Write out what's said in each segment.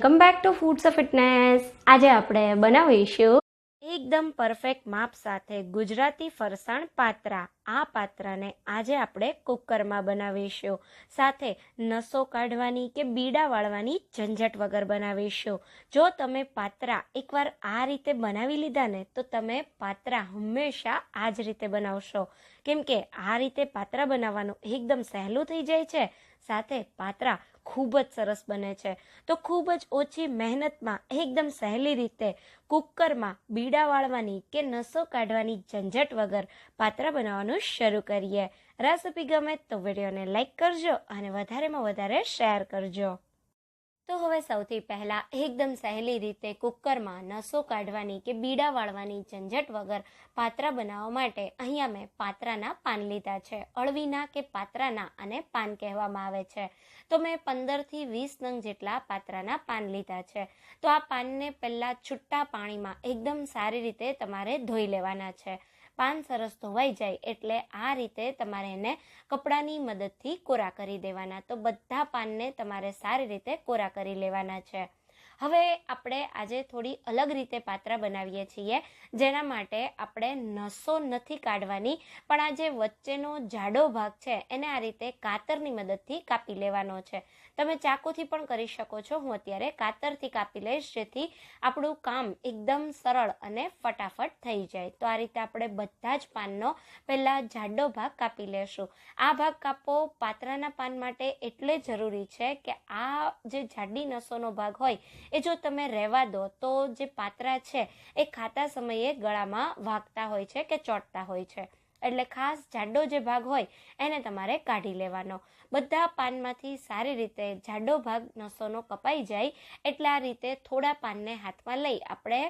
Welcome back to foods of fitness આજે આપણે બનાવીશું એકદમ પરફેક્ટ માપ સાથે ગુજરાતી ફરસાણ પાત્રા. આ પાત્રાને આજે આપણે કુકરમાં બનાવીશું. સાથે નસો કાઢવાની કે બીડા વાળવાની ઝંઝટ વગર બનાવીશું. જો તમે પાત્રા એકવાર આ રીતે બનાવી લીધા ને, તો તમે પાત્રા હંમેશા આ જ રીતે બનાવશો. કેમ કે આ રીતે પાત્રા બનાવવાનું એકદમ સહેલું થઈ જાય છે. સાથે પાત્રા ખૂબ જ સરસ બને છે. તો ખૂબ જ ઓછી મહેનતમાં, એકદમ સહેલી રીતે કુકરમાં બીડા વાળવાની કે નસો કાઢવાની ઝંઝટ વગર પાત્ર બનાવવાનું શરૂ કરીએ. રેસિપી ગમે તો વિડીયોને લાઇક કરજો અને વધારેમાં વધારે શેર કરજો. તો હવે સૌથી પહેલાં એકદમ સહેલી રીતે કુકરમાં નસો કાઢવાની કે બીડા વાળવાની ઝંઝટ વગર પાત્રા બનાવવા માટે અહીંયા મેં પાત્રાના પાન લીધા છે. અળવીના કે પાત્રાના અને પાન કહેવામાં આવે છે. તો મેં પંદરથી વીસ નંગ જેટલા પાત્રાના પાન લીધા છે. તો આ પાનને પહેલાં છૂટા પાણીમાં એકદમ સારી રીતે તમારે ધોઈ લેવાના છે. પાન સરસ ધોવાઈ જાય એટલે આ રીતે તમારે એને કપડાની મદદથી કોરા કરી દેવાના. તો બધા પાનને તમારે સારી રીતે કોરા કરી લેવાના છે. હવે આપણે આજે થોડી અલગ રીતે પાત્રા બનાવીએ છીએ, જેના માટે આપણે નસો નથી કાઢવાની, પણ આ જે વચ્ચેનો જાડો ભાગ છે, એને આ રીતે કાતરની મદદથી કાપી લેવાનો છે. તમે ચાકુથી પણ કરી શકો છો, હું અત્યારે કાતરથી કાપી લઈશ, જેથી આપણું કામ એકદમ સરળ અને ફટાફટ થઈ જાય. તો આ રીતે આપણે બધા જ પાનનો પહેલાં જાડો ભાગ કાપી લેશું. આ ભાગ કાપવો પાત્રાના પાન માટે એટલે જરૂરી છે કે આ જે જાડી નસોનો ભાગ હોય એ જો તમે રહેવા દો, તો જે પાત્રા છે, એ ખાતા સમયે ગળામાં વાગતા હોય છે કે ચોંટતા હોય છે? એટલે ખાસ જાડો જે ભાગ હોય, એને તમારે કાઢી લેવાનો. બધા પાનમાંથી સારી રીતે જાડો ભાગ નસોનો કપાઈ જાય, એટલે આ રીતે થોડા પાનને હાથમાં લઈ આપણે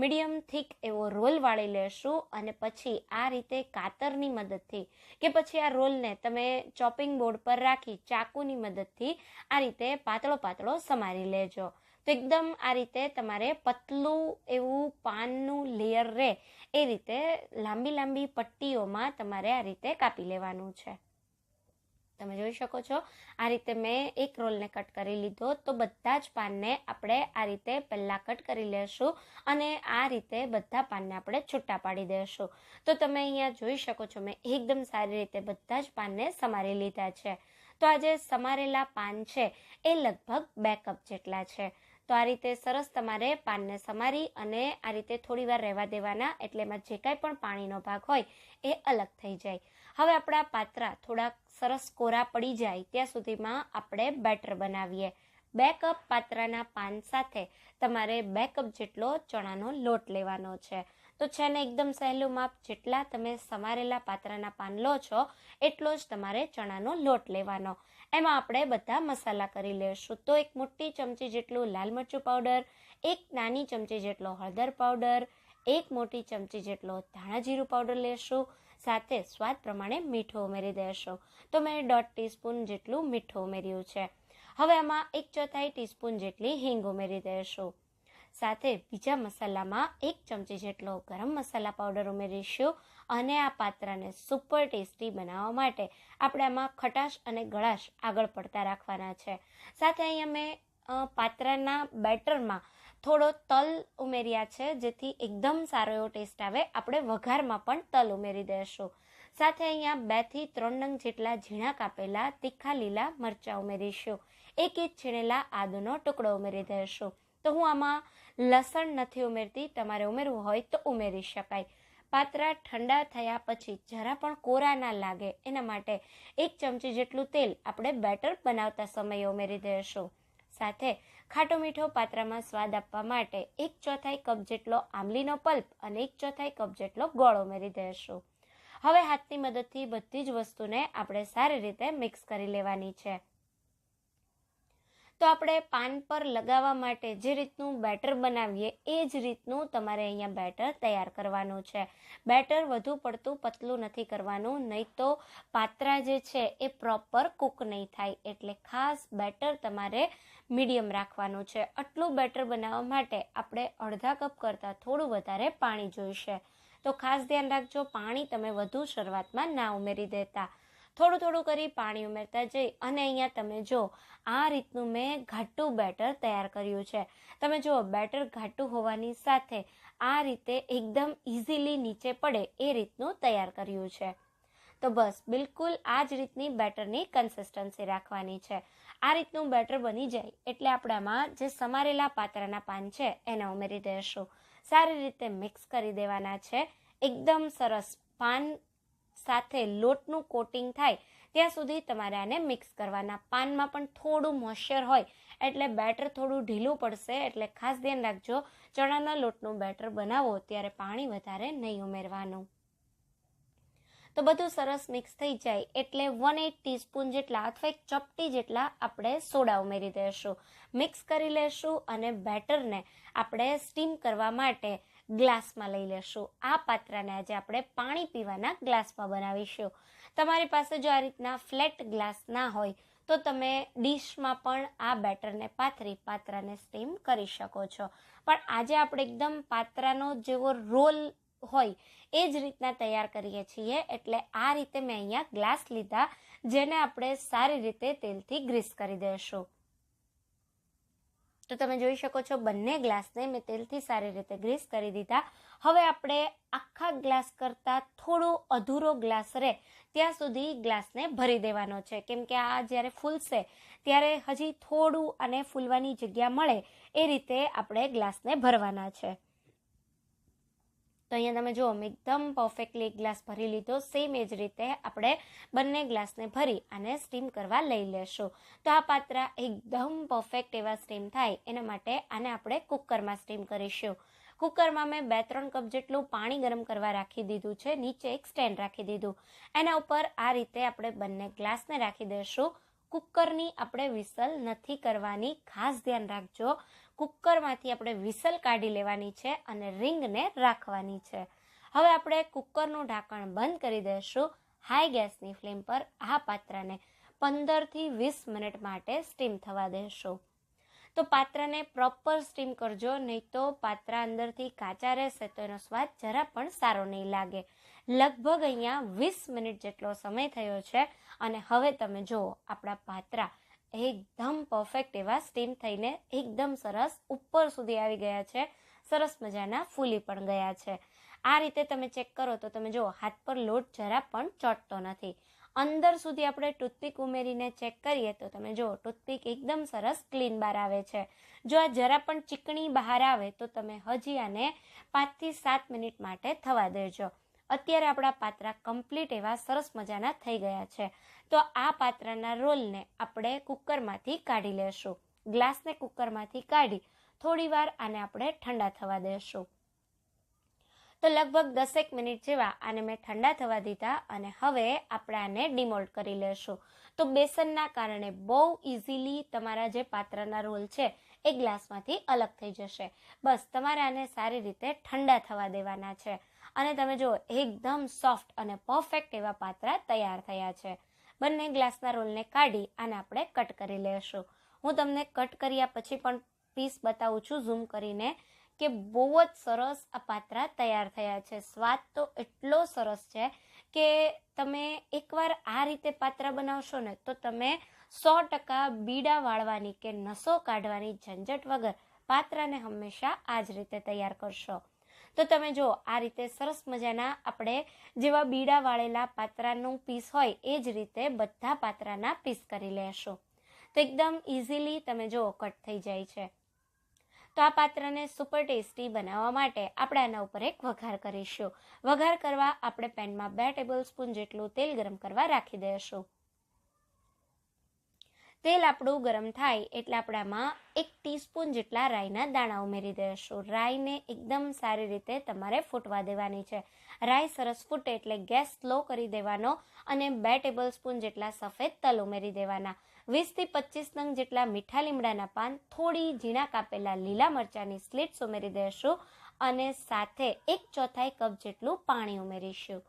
મીડિયમ થીક એવો રોલ વાળી લેશું અને પછી આ રીતે કાતરની મદદથી કે પછી આ રોલને તમે ચોપિંગ બોર્ડ પર રાખી ચાકુની મદદથી આ રીતે પાતળો પાતળો સમારી લેજો. તો એકદમ આ રીતે તમારે પતલું એવું પાનનું લેયર રહે એ રીતે લાંબી લાંબી પટ્ટીઓમાં તમારે આ રીતે કાપી લેવાનું છે. તમે જોઈ શકો છો, આ રીતે મેં એક રોલને કટ કરી લીધો, તો બધા જ પાનને આપણે આ રીતે પહેલાં કટ કરી લેશું અને આ રીતે બધા પાનને આપણે છૂટા પાડી દઈશું તો તમે અહીંયા જોઈ શકો છો, મેં એકદમ સારી રીતે બધા જ પાનને સમારી લીધા છે. તો આ જે સમારેલા પાન છે, એ લગભગ બે કપ જેટલા છે. તો આ રીતે સરસ તમારે પાનને સમારી અને આ રીતે થોડી વાર રહેવા દેવાના. એટલે એમાં જે કાંઈ પણ પાણીનો ભાગ હોય એ અલગ થઈ જાય. હવે આપણા પાત્રા થોડાક સરસ કોરા પડી જાય ત્યાં સુધીમાં આપણે બેટર બનાવીએ. બે કપ પાત્રાના પાન સાથે તમારે બે કપ જેટલો ચણાનો લોટ લેવાનો છે. તો છે ને એકદમ સહેલું માપ જેટલા તમે સમારેલા પાત્રાના પાન લો છો, એટલો જ તમારે ચણાનો લોટ લેવાનો. એમાં આપણે બધા મસાલા કરી લેશું. તો એક મોટી ચમચી જેટલું લાલ મરચું પાવડર એક નાની ચમચી જેટલો હળદર પાવડર એક મોટી ચમચી જેટલો ધાણા જીરું પાવડર લેશું, સાથે સ્વાદ પ્રમાણે મીઠું ઉમેરી દેશો. તો મેં દોઢ ટીસ્પૂન જેટલું મીઠું ઉમેર્યું છે. હવે આમાં એક ચોથાઈ ટીસ્પૂન જેટલી હિંગ ઉમેરી દેશું. સાથે બીજા મસાલામાં એક ચમચી જેટલો ગરમ મસાલા પાવડર ઉમેરીશું અને આ પાત્રને સુપર ટેસ્ટી બનાવવા માટે આપણે આમાં ખટાશ અને ગળાશ આગળ પડતા રાખવાના છે. સાથે અહીંયા મેં પાત્રાના બેટરમાં થોડો તલ ઉમેર્યા છે, જેથી એકદમ સારો એવો ટેસ્ટ આવે. આપણે વઘારમાં પણ તલ ઉમેરી દઈશું. સાથે અહીંયા બેથી ત્રણ નંગ જેટલા ઝીણા કાપેલા તીખા લીલા મરચાં ઉમેરીશું. એક ઇંચ છીણેલા આદુનો ટુકડો ઉમેરી દઈશું. તો હું આમાં લસણ નથી ઉમેરતી, તમારે ઉમેરવું હોય તો ઉમેરી શકાય. પાત્રા ઠંડા થયા પછી જરા પણ કોરા ના લાગે, એના માટે એક ચમચી જેટલું તેલ આપણે બેટર બનાવતા સમયે ઉમેરી દઈશું સાથે ખાટો મીઠો પાત્રામાં સ્વાદ આપવા માટે એક ચોથાઈ કપ જેટલો આમલીનો પલ્પ અને એક ચોથાઈ કપ જેટલો ગોળ ઉમેરી દેશું. હવે હાથની મદદથી બધી જ વસ્તુને આપણે સારી રીતે મિક્સ કરી લેવાની છે. તો આપણે પાન પર લગાવવા માટે જે રીતનું બેટર બનાવીએ, એ જ રીતનું તમારે અહીંયા બેટર તૈયાર કરવાનું છે. બેટર વધુ પડતું પતલું નથી કરવાનું, નહીં તો પાત્રા જે છે એ પ્રોપર કૂક નહીં થાય, એટલે ખાસ બેટર તમારે મીડિયમ રાખવાનું છે. આટલું બેટર બનાવવા માટે આપણે અડધા કપ કરતાં થોડું વધારે પાણી જોઈશે. તો ખાસ ધ્યાન રાખજો, પાણી તમે વધુ શરૂઆતમાં ના ઉમેરી દેતા. થોડું થોડું કરી પાણી ઉમેરતા જઈ અને અહીંયા તમે જો, આ રીતનું મેં ઘાટું બેટર તૈયાર કર્યું છે. તમે જુઓ, બેટર ઘાટું હોવાની સાથે આ રીતે એકદમ ઇઝીલી નીચે પડે એ રીતનું તૈયાર કર્યું છે. તો બસ, બિલકુલ આ જ રીતની બેટરની કન્સિસ્ટન્સી રાખવાની છે. આ રીતનું બેટર બની જાય એટલે આપણામાં જે સમારેલા પાત્રના પાન છે, એને ઉમેરી દઈશું સારી રીતે મિક્સ કરી દેવાના છે. એકદમ સરસ પાન સાથે લોટનું કોટિંગ થાય, ત્યાં સુધી તમારે આને મિક્સ કરવાના. પાનમાં પણ થોડું મોઇશ્ચર હોય, એટલે બેટર થોડું ઢીલું પડશે. એટલે ખાસ ધ્યાન રાખજો, ચણાના લોટનું બેટર બનાવો, ત્યારે પાણી વધારે નહીં ઉમેરવાનું. તો બધું સરસ મિક્સ થઈ જાય, એટલે વન એટ ટીસ્પૂન જેટલા અથવા એક ચપટી જેટલા આપણે સોડા ઉમેરી દઈશું. મિક્સ કરી લેશું અને બેટરને આપણે સ્ટીમ કરવા માટે ગ્લાસમાં લઈ લેશું. આ પાત્રાને આજે આપણે પાણી પીવાના ગ્લાસમાં બનાવીશું. તમારી પાસે જો આ રીતના ફ્લેટ ગ્લાસ ના હોય, તો તમે ડીશમાં પણ આ બેટરને પાથરી પાત્રાને સ્ટીમ કરી શકો છો. પણ આજે આપણે એકદમ પાત્રાનો જેવો રોલ હોય, એ જ રીતના તૈયાર કરીએ છીએ. એટલે આ રીતે મેં અહીંયા ગ્લાસ લીધા, જેને આપણે સારી રીતે તેલથી ગ્રીસ કરી દઈશું. તો તમે જોઈ શકો છો બંને ગ્લાસને મેં તેલથી સારી રીતે ગ્રીસ કરી દીધા. હવે આપણે આખા ગ્લાસ કરતાં થોડો અધૂરો ગ્લાસ રહે ત્યાં સુધી ગ્લાસને ભરી દેવાનો છે. કેમ કે આ જ્યારે ફૂલશે, ત્યારે હજી થોડું અને ફૂલવાની જગ્યા મળે એ રીતે આપણે ગ્લાસને ભરવાના છે. તો અહીંયા તમે જુઓ મેં એકદમ પરફેક્ટલી એક ગ્લાસ ભરી લીધો. સેમ એ જ રીતે આપણે બંને ગ્લાસને ભરી અને સ્ટીમ કરવા લઈ લેશું. તો આ પાત્ર એકદમ પરફેક્ટ એવા સ્ટીમ થાય. એના માટે આને આપણે કુકરમાં સ્ટીમ કરીશું. કુકરમાં મેં બે ત્રણ કપ જેટલું પાણી ગરમ કરવા રાખી દીધું છે. નીચે એક સ્ટેન્ડ રાખી દીધું. એના ઉપર આ રીતે આપણે બંને ગ્લાસને રાખી દઈશું કુકરની આપણે વિસલ નથી કરવાની. ખાસ ધ્યાન રાખજો. કુકરમાંથી આપણે વિસલ કાઢી લેવાની છે અને રિંગને રાખવાની છે. હવે આપણે કુકરનું ઢાંકણ બંધ કરી દઈશું હાઈ ગેસની ફ્લેમ પર આ પાત્રને પંદરથી વીસ મિનિટ માટે સ્ટીમ થવા દેશું તો પાત્રને પ્રોપર સ્ટીમ કરજો, નહીં તો પાત્રા અંદરથી કાચા રહેશે તો એનો સ્વાદ જરા પણ સારો નહીં લાગે. લગભગ અહીંયા વીસ મિનિટ જેટલો સમય થયો છે અને હવે તમે જુઓ આપણા પાત્રા એકદમ પરફેક્ટ એવા સ્ટીમ થઈને એકદમ સરસ ઉપર સુધી આવી ગયા છે. સરસ મજાના ફૂલી પણ ગયા છે. આ રીતે તમે ચેક કરો તો તમે જુઓ, હાથ પર લોટ જરા પણ ચોટતો નથી. અંદર સુધી આપણે ટૂથપીક ઉમેરીને ચેક કરીએ તો તમે જુઓ ટૂથપીક એકદમ સરસ ક્લીન બહાર આવે છે. જો આ જરા પણ ચીકણી બહાર આવે તો તમે હજી આને પાંચથી સાત મિનિટ માટે થવા દેજો. અત્યારે આપણા પાત્રા કમ્પ્લીટ એવા સરસ મજાના થઈ ગયા છે. તો આ પાત્રાના રોલને આપણે કુકરમાંથી કાઢી લેશું. ગ્લાસને કુકરમાંથી કાઢી થોડીવાર આને આપણે ઠંડા થવા દેશું. તો લગભગ દસેક મિનિટ જેવા આને મેં ઠંડા થવા દીધા અને હવે આપણે આને ડિમોલ્ટ કરી લેશું. તો બેસનના કારણે બહુ ઇઝીલી તમારા જે પાત્રના રોલ છે એ ગ્લાસમાંથી અલગ થઈ જશે. બસ તમારે આને સારી રીતે ઠંડા થવા દેવાના છે. અને તમે જુઓ, એકદમ સોફ્ટ અને પરફેક્ટ એવા પાત્રા તૈયાર થયા છે. બંને ગ્લાસના રોલને કાઢી અને આપણે કટ કરી લેશું. હું તમને કટ કર્યા પછી પણ પીસ બતાવું છું ઝૂમ કરીને, કે બહુ જ સરસ આ પાત્રા તૈયાર થયા છે. સ્વાદ તો એટલો સરસ છે કે તમે એકવાર આ રીતે પાત્રા બનાવશો ને, તો તમે સો ટકા બીડા વાળવાની કે નસો કાઢવાની ઝંઝટ વગર પાત્રાને હંમેશા આ જ રીતે તૈયાર કરશો. તો તમે જો આ રીતે સરસ મજાના આપણે જેવા બીડા વાળેલા પાત્રાનું પીસ હોય, એ જ રીતે બધા પાત્રાના પીસ કરી લેશો. તો એકદમ ઇઝીલી તમે જો કટ થઈ જાય છે. તો આ પાત્રને સુપર ટેસ્ટી બનાવવા માટે આપણે આના ઉપર એક વઘાર કરીશું. વઘાર કરવા આપણે પેનમાં બે ટેબલ સ્પૂન જેટલું તેલ ગરમ કરવા રાખી દઈશું. તેલ આપણું ગરમ થાય એટલે આપણામાં એક ટીસ્પૂન જેટલા રાઈના દાણા ઉમેરી દેશું. રાઈને એકદમ સારી રીતે તમારે ફૂટવા દેવાની છે. રાઈ સરસ ફૂટે એટલે ગેસ સ્લો કરી દેવાનો અને બે ટેબલ સ્પૂન જેટલા સફેદ તલ ઉમેરી દેવાના. વીસથી પચીસ નંગ જેટલા મીઠા લીમડાના પાન, થોડી ઝીણા કાપેલા લીલા મરચાંની સ્લીટ્સ ઉમેરી દઈશું અને સાથે એક ચોથાઈ કપ જેટલું પાણી ઉમેરીશું.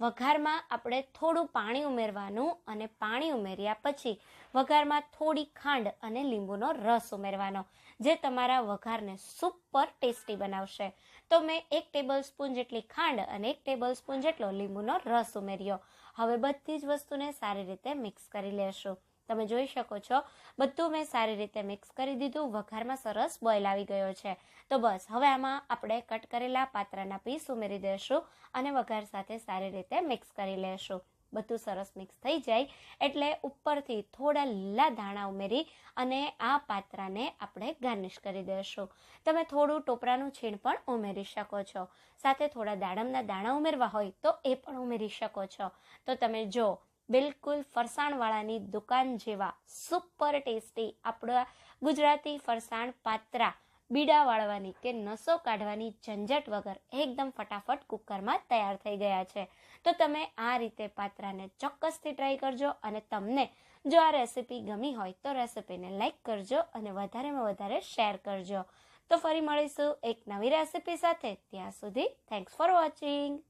વઘારમાં આપણે થોડું પાણી ઉમેરવાનું અને પાણી ઉમેર્યા પછી વઘારમાં થોડી ખાંડ અને લીંબુનો રસ ઉમેરવાનો, જે તમારા વઘારને સુપર ટેસ્ટી બનાવશે. તો મેં એક ટેબલ સ્પૂન જેટલી ખાંડ અને એક ટેબલ સ્પૂન જેટલો લીંબુનો રસ ઉમેર્યો. હવે બધી જ વસ્તુને સારી રીતે મિક્સ કરી લેશું. તમે જોઈ શકો છો, બધું મેં સારી રીતે મિક્સ કરી દીધું. વઘારમાં સરસ બોઇલ આવી ગયો છે. તો બસ, હવે આમાં આપણે કટ કરેલા પાત્રાના પીસ ઉમેરી દઈશું અને વઘાર સાથે સારી રીતે મિક્સ કરી લેશું. બધું સરસ મિક્સ થઈ જાય એટલે ઉપરથી થોડા લીલા ધાણા ઉમેરી અને આ પાત્રાને આપણે ગાર્નિશ કરી દઈશું. તમે થોડું ટોપરાનું છીણ પણ ઉમેરી શકો છો. સાથે થોડા દાડમના દાણા ઉમેરવા હોય તો એ પણ ઉમેરી શકો છો. તો તમે જો, બિલકુલ ફરસાણવાળાની દુકાન જેવા સુપર ટેસ્ટી આપણા ગુજરાતી ફરસાણ પાત્રા બીડા વાળવાની કે નસો કાઢવાની ઝંઝટ વગર એકદમ ફટાફટ કુકરમાં તૈયાર થઈ ગયા છે. તો તમે આ રીતે પાત્રાને ચોક્કસથી ટ્રાય કરજો અને તમને જો આ રેસિપી ગમી હોય તો રેસીપીને લાઇક કરજો અને વધારેમાં વધારે શેર કરજો. તો ફરી મળીશું એક નવી રેસિપી સાથે. ત્યાં સુધી થેન્ક્સ ફોર વોચિંગ